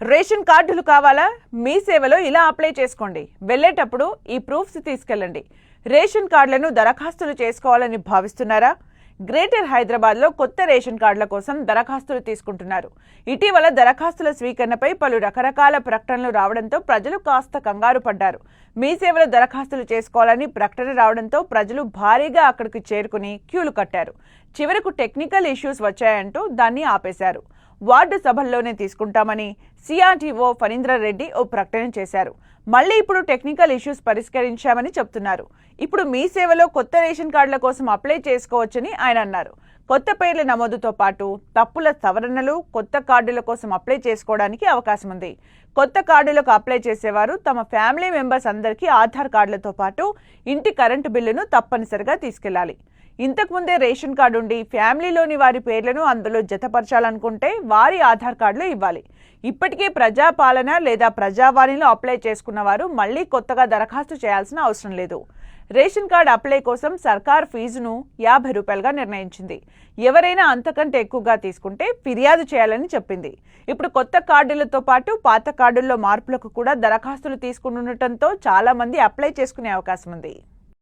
Ration కార్డులు కావాలా? మీ సేవలో ఇలా అప్లై చేసుకోండి. వెళ్ళేటప్పుడు ఈ ప్రూఫ్స్ తీసుకెళ్ళండి. రేషన్ కార్డులను దరఖాస్తులు చేసుకోవాలని భావిస్తున్నారా? గ్రేటర్ హైదరాబాద్లో కొత్త రేషన్ కార్డుల కోసం దరఖాస్తులు తీసుకుంటున్నారు. ఇటీవల దరఖాస్తుల స్వీకరణపై పలు రకరకాల ప్రకటనలు రావడంతో ప్రజలు కాస్త కంగారు పడ్డారు. మీ సేవలో దరఖాస్తులు చేసుకోవాలని ప్రకటన రావడంతో ప్రజలు భారీగా అక్కడికి చేరుకుని క్యూలు కట్టారు. చివరకు టెక్నికల్ ఇష్యూస్ వచ్చాయంటూ దాన్ని ఆపేశారు. వార్డు సభల్లోనే తీసుకుంటామని సిఆర్టీఓ ఫణీంద్రారెడ్డి ఓ ప్రకటన చేశారు. మళ్ళీ ఇప్పుడు టెక్నికల్ ఇష్యూస్ పరిష్కరించామని చెప్తున్నారు. ఇప్పుడు మీ సేవలో కొత్త రేషన్ కార్డుల కోసం అప్లై చేసుకోవచ్చని ఆయన అన్నారు. కొత్త పేర్ల నమోదుతో పాటు తప్పుల సవరణలు కొత్త కార్డుల కోసం అప్లై చేసుకోవడానికి అవకాశం ఉంది. కొత్త కార్డులకు అప్లై చేసేవారు తమ ఫ్యామిలీ మెంబర్స్ అందరికీ ఆధార్ కార్డులతో పాటు ఇంటి కరెంటు బిల్లును తప్పనిసరిగా తీసుకెళ్ళాలి. ఇంతకుముందే రేషన్ కార్డు ఉండి ఫ్యామిలీలోని వారి పేర్లను అందులో జతపరచాలనుకుంటే వారి ఆధార్ కార్డులు ఇవ్వాలి. ఇప్పటికే ప్రజాపాలన లేదా ప్రజావాణిలో అప్లై చేసుకున్న వారు మళ్ళీ కొత్తగా దరఖాస్తు చేయాల్సిన అవసరం లేదు. రేషన్ కార్డు అప్లై కోసం సర్కార్ ఫీజును యాభై రూపాయలుగా నిర్ణయించింది. ఎవరైనా అంతకంటే ఎక్కువగా తీసుకుంటే ఫిర్యాదు చేయాలని చెప్పింది. ఇప్పుడు కొత్త కార్డులతో పాటు పాత కార్డుల్లో మార్పులకు కూడా దరఖాస్తులు తీసుకుంటుండటంతో చాలామంది అప్లై చేసుకునే అవకాశం ఉంది.